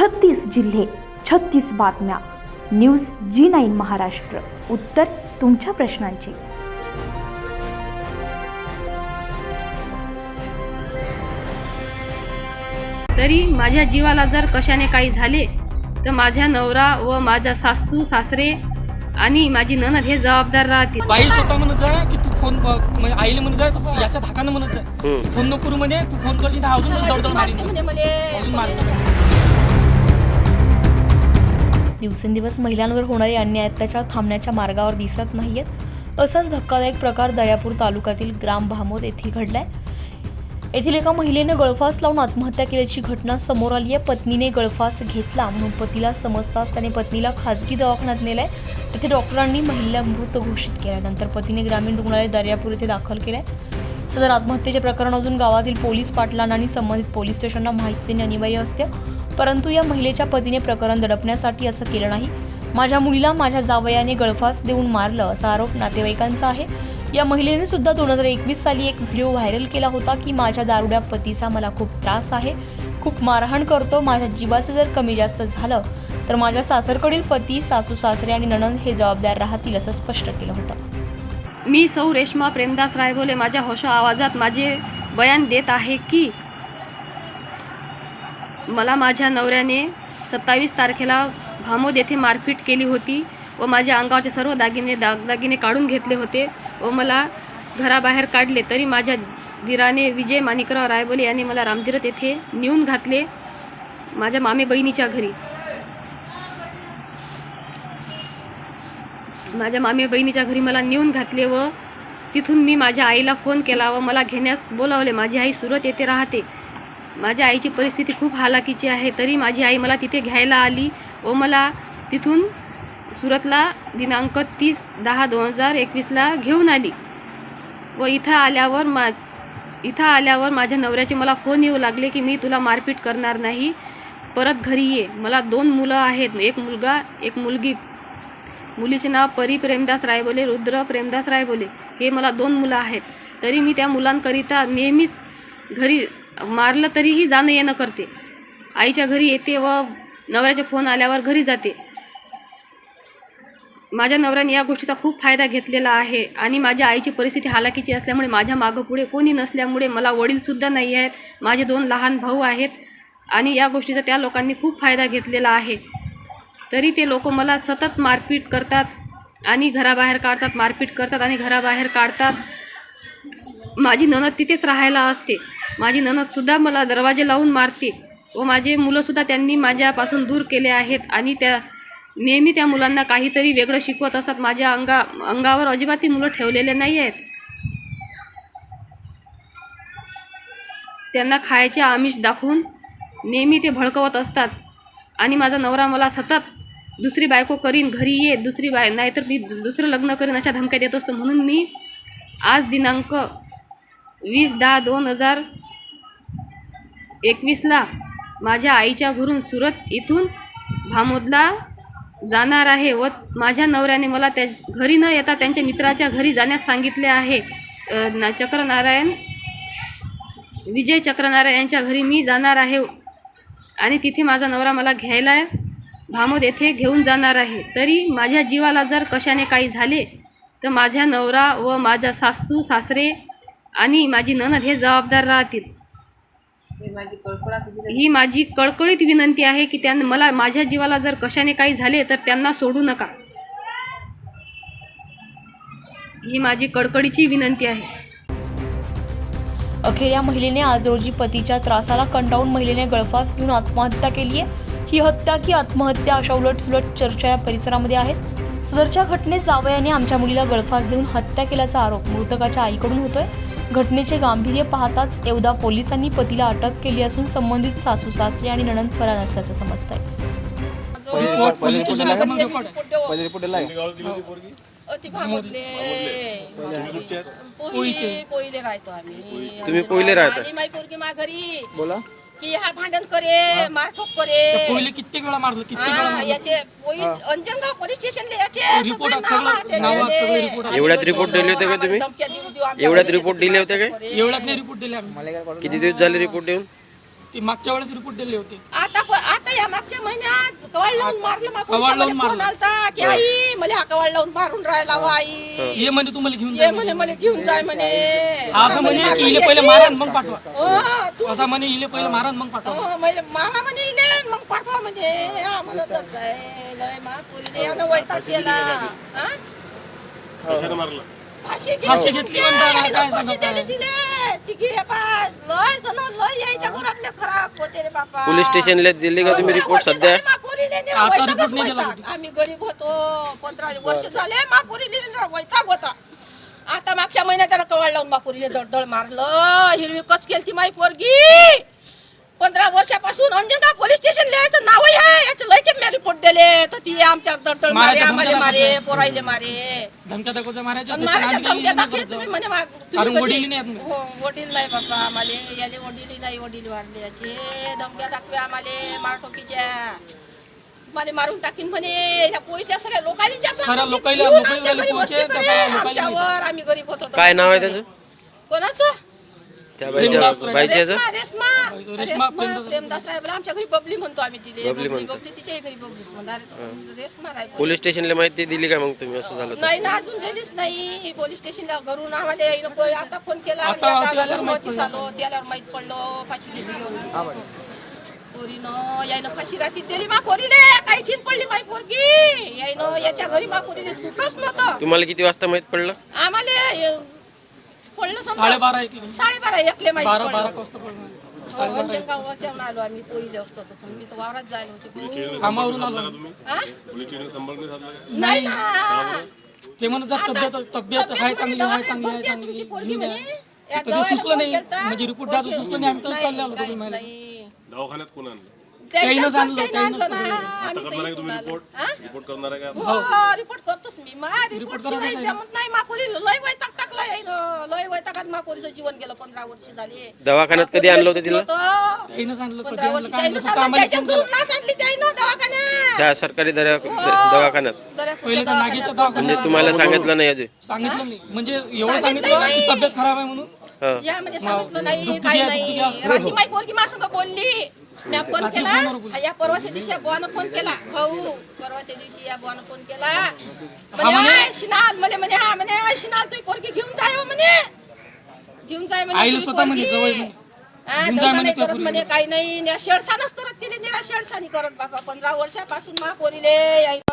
छत्तीस जिल्हे छत्तीस बातम्या. News Zee nine Maharashtra. उत्तर तुमच्या प्रश्नांची. तरी माझ्या जीवाला जर कशाने काही झाले तर माझ्या नवरा व माझा सासू सासरे आणि माझी ननद हे जबाबदार राहतील. बाई स्वतः म्हणत जाय की तू फोन म्हणजे आईला म्हणत जाय तू याच्या धाकानं म्हणत जाय फोन नको करू म्हणे तू फोन करशील तर अजून दडदड मारीन. अजून मारीन दिवसेंदिवस महिलांवर होणारे अन्याय अत्याचार थांबण्याच्या मार्गावर दिसत नाहीयेत. असाच धक्कादायक प्रकार दर्यापूर तालुक्यातील ग्राम भामोद येथे घडलाय. येथील एका महिलेनं गळफास लावून आत्महत्या केल्याची घटना समोर आली आहे पत्नीने गळफास घेतला म्हणून पतीला समजताच त्याने पत्नीला खासगी दवाखान्यात नेलाय. तेथे डॉक्टरांनी महिलेला मृत घोषित केल्यानंतर पतीने ग्रामीण रुग्णालय दर्यापूर येथे दाखल केलाय. सदर आत्महत्येचे प्रकरण अजून गावातील पोलीस पाटलांना आणि संबंधित पोलीस स्टेशनला माहिती देणे अनिवार्य असते. परंतु या महिलेच्या पतीने प्रकरण दडपण्यासाठी असं केलं नाही. माझ्या मुलीला माझ्या जावयाने गळफास देऊन मारलं असा आरोप नातेवाईकांचा आहे. या महिलेने सुद्धा दोन हजार एकवीस साली एक व्हिडिओ व्हायरल केला होता की माझ्या दारुड्या पतीचा मला खूप त्रास आहे. खूप मारहाण करतो. माझ्या जीवाचं जर कमी जास्त झालं तर माझ्या सासरकडील पती सासू सासरे आणि नणंद हे जबाबदार राहतील असं स्पष्ट केलं होतं. मी सौ रेश्मा प्रेमदास रायबोले माझ्या होश आवाजात माझे बयान देत आहे की मला माझ्या नवऱ्याने सत्तावीस तारखेला भामोद येथे मारपीट केली होती व माझ्या अंगावरचे सर्व दागिने दागदागिने काढून घेतले होते व मला घराबाहेर काढले. तरी माझ्या धीराने विजय माणिकराव रायबोले यांनी मला रामतीरथ येथे नेऊन घातले माझ्या मामे बहिणीच्या घरी. माझ्या मामी बहिणीच्या घरी मला नेऊन घातले व तिथून मी माझ्या आईला फोन केला व मला घेण्यास बोलावले. माझी आई सुरत येथे राहते. माझ्या आईची परिस्थिती खूप हालाकीची आहे. तरी माझी आई मला तिथे घ्यायला आली व मला तिथून सुरतला दिनांक तीस दहा दोन हजार एकवीसला घेऊन आली व इथं आल्यावर मा इथं आल्यावर माझ्या नवऱ्याचे मला फोन येऊ लागले की मी तुला मारपीट करणार नाही. परत घरी ये. मला दोन मुलं आहेत. एक मुलगा एक मुलगी मुलीचे नाव परी प्रेमदास रायबोले रुद्र प्रेमदास रायबोले हे मला दोन मुलं आहेत. तरी मी त्या मुलांकरिता नेहमीच घरी मारलं तरीही जाणं येणं करते. आईच्या घरी येते व नवऱ्याचे फोन आल्यावर घरी जाते. माझ्या नवऱ्याने या गोष्टीचा खूप फायदा घेतलेला आहे आणि माझ्या आईची परिस्थिती हालाकीची असल्यामुळे माझ्या मागं पुढे कोणी नसल्यामुळे मला वडीलसुद्धा नाही आहेत. माझे दोन लहान भाऊ आहेत आणि या गोष्टीचा त्या लोकांनी खूप फायदा घेतलेला आहे. तरी ते लोक मला सतत मारपीट करतात आणि घराबाहेर काढतात मारपीट करतात आणि घराबाहेर काढतात. माझी ननद तिथेच राहायला असते. माझी ननदसुद्धा मला दरवाजे लावून मारते व माझे मुलंसुद्धा त्यांनी माझ्यापासून दूर केले आहेत आणि त्या नेहमी त्या मुलांना काहीतरी वेगळं शिकवत असतात. माझ्या अंगा अंगावर अजिबात ती मुलं ठेवलेले नाही आहेत. त्यांना खायचे आमिष दाखवून नेहमी ते भडकवत असतात. आणि माझा नवरा मला सतत दुसरी बायको करीन घरी ये दुसरी बाय नाहीतर मी दु- दुसरं लग्न करीन अशा धमक्या देत असतो. म्हणून मी आज दिनांक वीस दहा दोन हजार एकवीसला माझ्या आईच्या घरून सुरत इथून भामोदला जाणार आहे व माझ्या नवऱ्याने मला त्या घरी न येता त्यांच्या मित्राच्या घरी जाण्यास सांगितले आहे. ना चक्रनारायण विजय चक्रनारायण यांच्या घरी मी जाणार आहे. आणि तिथे माझा नवरा मला घ्यायला भामोद येथे घेऊन जाणार आहे. तरी माझ्या जीवाला जर कशाने काही झाले तर माझ्या नवरा व माझा सासू सासरे आणि माझी ननद हे जबाबदार राहतील. ही माझी कळकळीत विनंती आहे की त्यांना मला माझ्या जीवाला जर कशाने काही झाले तर त्यांना सोडू नका. ही माझी कडकडीची विनंती आहे. अखेर या महिलेने आज रोजी पतीच्या त्रासाला कंटाळून महिलेने गळफास घेऊन आत्महत्या केली आहे. ही हत्या की आत्महत्या अशा उलटसुलट चर्चा या परिसरामध्ये आहेत. सदरच्या घटनेत जावयाने आमच्या मुलीला गळफास देऊन हत्या केल्याचा आरोप मृतकाच्या आईकडून होतोय. घटनेचे गांभीर्य पाहताच येवदा पोलिसांनी पतीला अटक केली असून संबंधित सासू सासरे आणि नणंद फरार असल्याचं समजतंय. तुम्ही पोहिले राहता? माझी माई पोरगी मा घरी बोला. की हा भांडण करे मारठोक करे पोहिले कित्येक वेळा मारलं कित्येक वेळा हा, मारलं याचे पोई अंजनगाव पोलीस स्टेशनला याचे रिपोर्ट सगळे नावं. सगळे. एवढ्यात रिपोर्ट दिले होते का आम्हाला तुम्ही? धमक्या देऊ देऊ आमच्या एवढ्यात रिपोर्ट दिले होते काय? करे. एवढ्यात नाही रिपोर्ट दिले आम्ही किती दिवस झाले रिपोर्ट येऊन ते मागच्या वेळेस रिपोर्ट दिले होते. आता प- आता या मागच्या कवाड लावून मारलं मा कवाड लावून फोन मारलं. आलता की आई मला हा कवाड लावून मारून राहिला हो आई. ये म्हणजे तुम्हाला घेऊन ये जा म्हणे. मला घेऊन जाय म्हणे. असं म्हणे की इले पहिले मारा आणि मग पाठवा. हो, तू असं म्हणे इले पहिले मारा आणि मग पाठवा. हो, मैले मारा म्हणे इले मग पाठवा म्हणे. हा म्हणत जाय लय मा पुरी यानं वैताग केला. हा? फाशी घेतली फाशी घेतली म्हणता काय बापा. पोलीस स्टेशनला दिली का तुम्ही रिपोर्ट सध्या? आता रिपोर्ट नाही दिला. आम्ही गरीब होतो. पंधरा वर्ष झाले महापुरीले निरा वैताग होता. आता मागच्या महिन्यात त्याला कवाड लावून महापुरीले जळजळ मारलं. हिरवी कच केली ती माई पोरगी? पंधरा वर्षापासून अंजनगाव पोलीस स्टेशन लिहायचं नावही आहे. याचं लय के रिपोर्ट दिले तर ती आमच्या जळजळ मारे मारायच्या आम्हाला धमक्या मारे दाखवायच्या. पोराईले मारे. धमक्या मारायच्या. मारायच्या नादी धमक्या दाखले नाही तुम्ही म्हणे माग- तुम्ही कारण कधी- वडील नाही आहेत ना. हो वडील नाही बाबा आम्हाला. याले वडील नाही वडील वाढले याचे. धमक्या दाखवे आम्हाला मारटोकीच्या मला मारून टाकीन म्हणे. या पोईच्या सगळ्या लोकांनी जप- सगळ्या लोकांना- येऊन लोकांना आमच्या घरी पोहोचे, वस्ती त्या करे. सगळ्या लोकांना आमच्यावर आम्ही गरीब होतो तर काय नाव आहे त्याचं. कोणाचं? त्या बाईच्या रेश्मा रेश्मा. रेश्मा प्रेमदास- आमच्या घरी बबली म्हणतो आम्ही तिले. बबली बबली म्हणतो. बबली तिच्याही घरी बबलीच म्हणणार. रेश्मा राय पोलीस स्टेशनला माहिती दिली का मग तुम्ही? असं झालं तर? नाही ना अजून दिलीच नाही. पोलीस स्टेशनला घरून आम्हाला यायला आता फोन केला. आता- आता आल्यावर माहीत नोटीस आलो. त्याला माहीत पडलं. फाशी. पोरीनं यायनं फाशी राहती. दिली मा पोरीले. काही ठीन पडली माई पोरगी. यायनं याच्या घरी मा पोरीले सुटलंच नव्हतं. तुम्हाला किती वाजता माहीत पडलं? आम्हाला पडलं समजा- साडेबारा साडेबारा एकले माहिती बारा पडलं. बारा वाजता पडलं. हो, आलो आम्ही पोहिले असतो तर मी तर वावरात जायला होते कामावरून आलो. हा? नाही ना. ते म्हणत जा तब्येत तब्येत हाय चांगली हाय चांगली हाय चांगली. घेऊन या. तर ते सुचलं नाही. म्हणजे रिपोर्ट द्यायचं सुचलं नाही आम्ही तर चालले आलो तुम्ही मला दवाखान्यात कोण आणलं? त्याईनंच आणलं, त्याईनंच त्याईनंच आणलं ना. आता आम्ही तर करणार आहे तुम्ही. रिपोर्ट हा? रिपोर्ट करणार आहे का? रिपोर्ट करतोच मी. मा रिपोर्ट रिपोर्ट शिवाय करायचं आहे. जमत नाही. मापुरी लय वैताग टाकला यायनं लय वैतागात मापुरीचं जीवन गेलं पंधरा वर्ष झाले दवाखान्यात कधी आणलं होतं तिला? पंधरा वर्ष काय सांगितलं त्याच्याच. ग्रुपला सांगली दवाखान्यात त्या सरकारी दर्या हो. दवाखान्यात दर्यापूरच्या पहिले तर नागेच्या दवाखान्यात म्हणजे तुम्हाला सांगितलं नाही अजून सांगितलं नाही म्हणजे एवढं सांगितलं. की तब्येत खराब आहे म्हणून हा. या म्हणजे सांगितलं नाही आहे, नाही. रात्री माई पोरगी बोलली मी फोन केला. या परवाच्या दिवशी या बुवानं फोन केला. भाऊ परवाच्या दिवशी या बुवानं फोन केला. म्हणे म्हणे? "आय, शिनाल. म्हणे म्हणे हा म्हणे "आय, शिनाल तुझी पोरगी घेऊन जाय हो म्हणे. घेऊन जाय म्हणे स्वतः म्हणे, पोरगी." जवळ नाही तुझ्या करत म्हणे काही नाही नि शेळसानच करत तिले निरा शेळसानी करत बाबा. पंधरा वर्षापासून मा पोरीले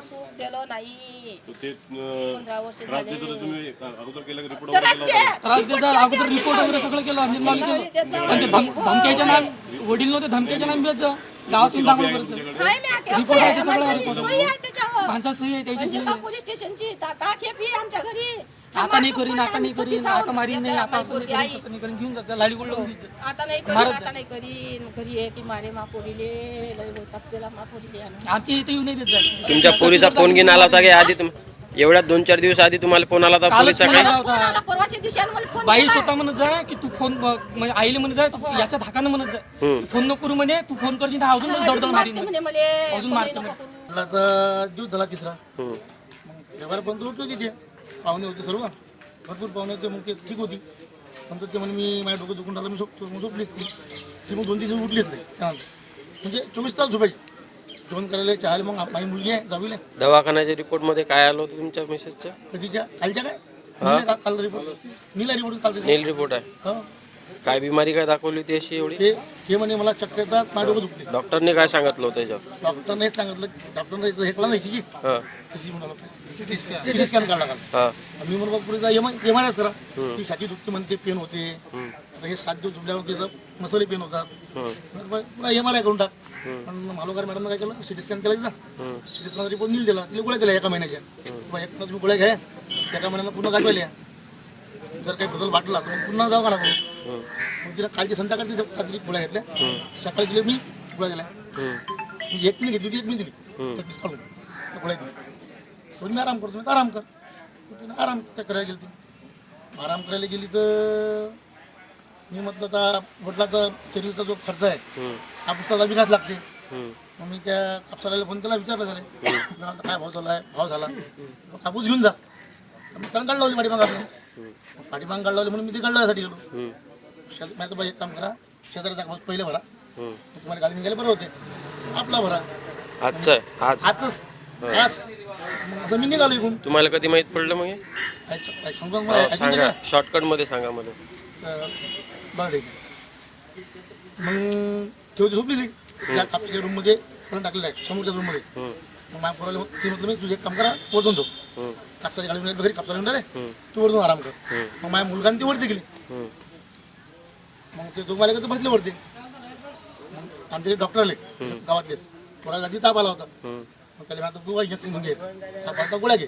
सुख दिलं नाही. पंधरा वर्ष झाले. त्रास द्यायचा अगोदर रिपोर्ट वगैरे सगळं केलं अंजनगावला केलं. पण ते धम धमक्याच्या नाम वडील नव्हते धमक्याच्या नाम गावातून दाखल करायचं हाय, मी आता- रिपोर्ट आहे ते सगळं माझी रिपोर्ट. सही आहे त्याच्यावर. माणसा सही आहे त्याची सही अंजनगाव आहे. पोलीस स्टेशनची आमच्या घरी. आता नाही करीन आता नाही करीन आता मारीन नाही आता असं नाही करीन. तसं नाही करीन घेऊन जायचं लाडी गोड लावून द्यायचं. आता नाही करीन आता जा. नाही करीन घरी आहे की मारे मापोरीले लय होतात गेला मापोरीले आम्ही. आमच्या इथे येऊन नाही देत जाय तुमच्या पोरीचा फोन घेऊन आला होता का आधी तुम एवढ्या दोन चार दिवस आधी तुम्हाला फोन आला होता कालच पोलीसचा फोन काय आला मलाच फोन आला परवाच्या दिवशी आला मला फोन बाई. स्वतः म्हणत जाय की तू फोन म्हणजे आईला म्हणत जाय तू याच्या धाकानं म्हणत जाय फोन नको करू म्हणे तू फोन करशील तर अजून हा, दडदड मारते मारीन म्हणे मले अजून मारते म्हणे. झाला तिसरा हम्म. व्यवहार पण होतो तिथे पाहुणे होते सर्व. भरपूर पाहुणे होते मग ते ठीक होती. नंतर ते म्हणे मी माझ्या डोकं दुखून राहिलं मी झोपतो मग झोपलीच ती ती मग दोन तीन दिवस उठलीच नाही त्यानंतर. म्हणजे चोवीस तास झोपायची. जेवण करायला चहाला मग माझी मुलगी आहे जावीला दवाखान्याच्या रिपोर्टमध्ये काय आलं होतं तुमच्या मेसेजच्या कधीच्या? कालच्या काय? नीला का- काल रिपोर्ट नीला रिपोर्ट काल त्याचा. नेल रिपोर्ट आहे. हो. काय बिमारी काय दाखवली होती अशी एवढी? ते ते म्हणे मला चक्र येतात माझ्या डोकं दुखते डॉक्टरने काय सांगितलं होतं त्याच्यावर डॉक्टरने हेच सांगितलं डॉक्टरने हे कळलं नाही की? हा. म्हणाला सिटी स्कॅन सिटी स्कॅन काढला काल हा. मी म्हणून बाबा पुढे एम एम एस करा. ती छाती दुखते म्हणते पेन होते. आता हे सात दिवस झुपल्यावर तिथं मसाले पेन होतात. पुन्हा एम आर आय करून टाक. पण मालोकार मॅडम काय केलं? सिटी स्कॅन केला तिथं. सिटी स्कॅन रिपोर्ट नील दिला. तिला गोळ्या दिल्या एका महिन्याच्या. बा, एक महिन्यात तुम्ही गोळ्या घ्या. एका महिन्यानं पुन्हा गाठवल्या. जर काही बदल वाटला तर मग पुन्हा दवाखाना करू मग तिला कालची संध्याकाळची रात्री गोळ्या घेतल्या. सकाळी दिले मी गोळ्या दिल्या. म्हणजे एक तिने घेतली होती एक मी दिली. त्यात काढून. त्या गोळ्या दिली थोडी मी आराम करतो. मी आराम कर. मग तिने आराम काय करायला गेली ती? आराम करायला गेली तर मी म्हटलं आता वडिलाचा तेरीचा जो खर्च आहे कापसाला विकास लागते. मग मी त्या कापसाला फोन केला विचारलं झाले काय भाव झाला आहे भाव झाला. कापूस घेऊन जा. कारण गाड लावली पाठीमाग आपलं. पाठीमाग गाड लावली म्हणून मी ती गाड लावायसाठी गेलो. बाई एक काम करा. शेजारचा कापूस पहिले भरा. तुम्हाला गाडी निघायला बरं होते. आपला भरा. आजचं आहे? आज? आजच. आज. असं मी निघालो इकडून. तुम्हाला कधी माहीत पडलं मग हे? ऐक- ऐक- सांगतो मला, ऐकून सांगा. शॉर्टकटमध्ये सांगा मला. तर बरं ठीक आहे. मग तेव्हा झोपलेली. त्या कापसाच्या रूममध्ये पण टाकलेलं आहे समोरच्या रूममध्ये. हम्म. मग माझ्या पोराला ते म्हटलं मी तुझे एक काम करा वरतून झोप हम्म. कापसाच्या गाडी घरी कापसा घेऊन आले तू वरतून आराम कर. मग माझ्या मुलगाने ती वरती गेली. हम्म. मग ते दोघं आले का बसले वरती. मग आमचे डॉक्टर आले गावातलेच. कोणाला आधी ताप आला होता. मग त्याला मी आता तू इंजेक्शन घेऊन घे ताप आता गोळ्या घे.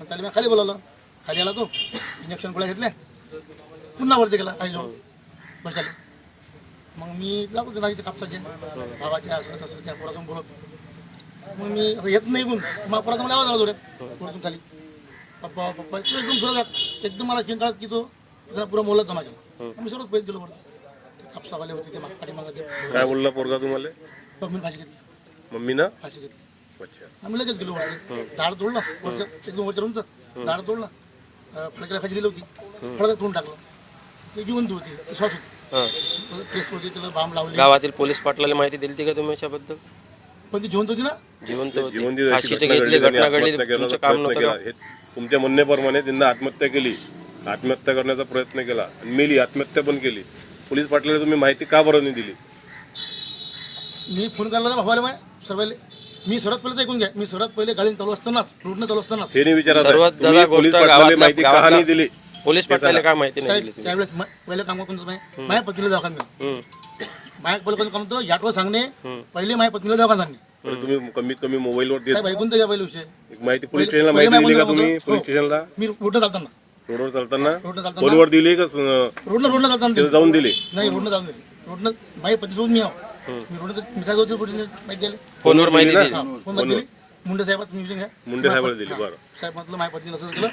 मग त्याला मी खाली बोलावलं. खाली आला तो. इंजेक्शन गोळ्या घेतल्या. पुन्हा वरती गेला काही जवळ बसायला मग मी लागतो ना इथे कापसाचे. भावाचे असं तसं त्या पोरासून बोलत मग मी आता येत नाही गुण मग परत मला आवाज आला जोड्यात पोरातून खाली. पप्पा पप्पा एकदम जोरात एकदम मला चिंकाळत की तो जरा पुरा मोलत जमा केला मी सर्वच पैसे गेलो परत कापसावाले होते ते माग पाठीमागाचे काय बोलला पोरगा तुम्हाला? मग मी फाशी घेतली. मम्मीनं? फाशी घेतली. अच्छा. आम्ही लगेच गेलो वरती झाड तोडलं. वरचं एकदम वरच्या रूमचं झाड तोडलं. अं, फडक्याला फाशी दिली होती फडकं तोडून टाकलं. ते जिवंत होती. ते श्वास होती. हा. टेस्ट होती त्याला बाम लावली. गावातील पोलीस पाटलाला माहिती दिली का तुम्ही याच्याबद्दल? पण ती जिवंत होती ना? जिवंत होते. जीवन दिवस फाशी तर घटना घेतली घडली, घटना त्यांनी घडली. आत्महत्या तुमचं करण्याचा काम प्रयत्न नव्हतं केला. का? हे तुमच्या म्हणण्याप्रमाणे त्यांना आत्महत्या केली. आत्महत्या करण्याचा प्रयत्न केला. आणि मेली आत्महत्या पण केली. पोलीस पाटलाला तुम्ही माहिती का बरं नाही दिली? मी फोन करला ना भावाला माय सर्वाले. मी सर्वात पहिले ऐकून घ्या. मी सर्वात पहिले गाडी चालू असतानाच रोडनं चालू असतानाच. हे नाही विचारत. सर्वात जरा पोलीस गोष्ट पाटलाला गावातल्या- माहिती का गावातल्या- नाही दिली? पोलीस पाटलाला काय माहिती नाही साहेब दिली तुम्ही त्यावेळेस म- पहिले काम कोणतं माहिती माझ्या पत्नीला दवाखान्यात. हम्म. माझ्या पहिले कोणतं काम होतं? याटवर सांगणे. पहिले माझ्या पत्नीला दवाखाना सांगणे. बरं, तुम्ही कमीत कमी मोबाईलवर देत साहेब ऐकून तर घ्या पहिले विषय. एक माहिती पोलीस पहिले- स्टेशनला पहिले माहिती दिली का माहिती तुम्ही. पोलीस हो. स्टेशनला? मी रोडनं चालताना. रोडवर चालताना फोनवर दिली का स- चालताना. जाऊन दिली? नाही रोडनं जाऊन दिली. रोडनं माझ्या पत्नीसोबत मी आहो. मी रोडनं मी काय जाऊ रोडने माहिती फोनवर माहिती ना? दिली. फोन दिली. मुंडे साहेबात मी घ्या मुंडे साहेबाला दिली, हा. बरं. साहेब म्हटलं माझ्या पत्नी असं केलं.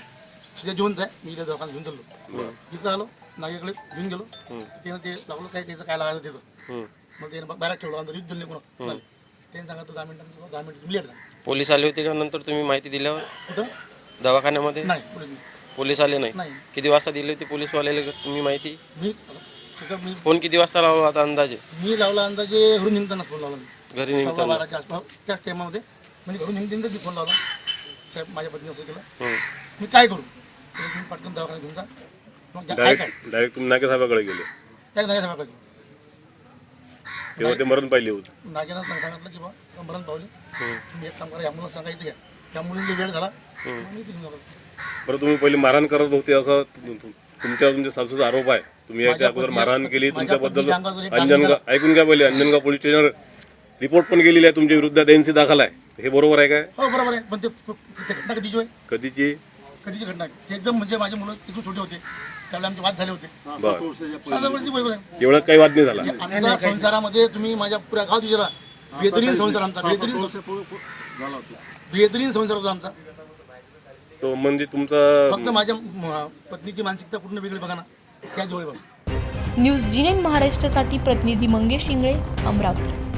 तिथे जिवंत आहे मी इथे दवाखान्यात घेऊन चाललो. तिथं आलो नागेकडे घेऊन गेलो. त्यानं ते लागलं काय त्याचं काय लागायचं त्याचं. मग त्यानं बाहेर ठेवलं अंदर युद्ध नाही कोणा झालं त्यानं सांगितलं दहा मिनिटांनी किंवा दहा मिनिट लेट झालं. पोलीस आले होते का? नंतर तुम्ही माहिती दिल्यावर? कुठं? दवाखान्यामध्ये? नाही पुढे नाही. पोलीस आले नाही? नाही. किती वाजता दिली होती पोलीसवाल्याला? तुम्ही माहिती? मी तिथं मी फोन किती वाजता लावला आता अंदाजे? मी लावला अंदाजे घरून निघताना फोन लावला मी. घरी सव्वा निघताना बाराच्या आसपास त्याच टायमामध्ये. म्हणजे घरून निघताना मी फोन लावला. साहेब माझ्या पत्नी असं केलं. मी काय करू? तर तुम्ही पटकन दवाखान्यात घेऊन जा. मग काय काय डायरेक्ट डायरेक्ट तुम्ही नाके साहेबाकडे गेले. काय नाही साहेबाकडे तेव्हा ते मरण पाहिली होती. नागेनं सांगितलं की बा मरण पावले. तुम्ही एक काम करा या मुलं सांगायचं घ्या. वेळ झाला. तिथून. बरं तुम्ही पहिले मारहाण करत होते असं तु- तु- तुमच्यावर तुमच्या सासूचा आरोप आहे. तुम्ही याच्या अगोदर मारहाण केली माझ्या तुमच्याबद्दल पत्नीच्या अंगावर एक डाग अंजनगाव. ऐकून घ्या पहिले अंजनगाव पोलीस स्टेशनवर रिपोर्ट पण गेलेली आहे तुमच्या विरुद्ध एनसी दाखल आहे. हे बरोबर आहे काय? हो बरोबर आहे. पण ते ते घटना कधीची कधीची? कधीची घटना? आहे ते एकदम म्हणजे माझे मुलं इथून छोटे होते. त्यावेळेला आमचे वाद झाले होते. बरं. आहे एवढ्यात काही वाद नाही झाला. आमच्या संसारामध्ये तुम्ही माझ्या पुऱ्या गावात विचारा बेहतरीन संसार आमचा बेहतरीन बेहतरीन संसार होता आमचा. तो म्हणजे तुमचा फक्त माझ्या म- पत्नीची मानसिकता पूर्ण वेगळी बघा ना. त्या जवळ बघा. न्यूज जी नाईन महाराष्ट्रासाठी प्रतिनिधी मंगेश इंगळे अमरावती.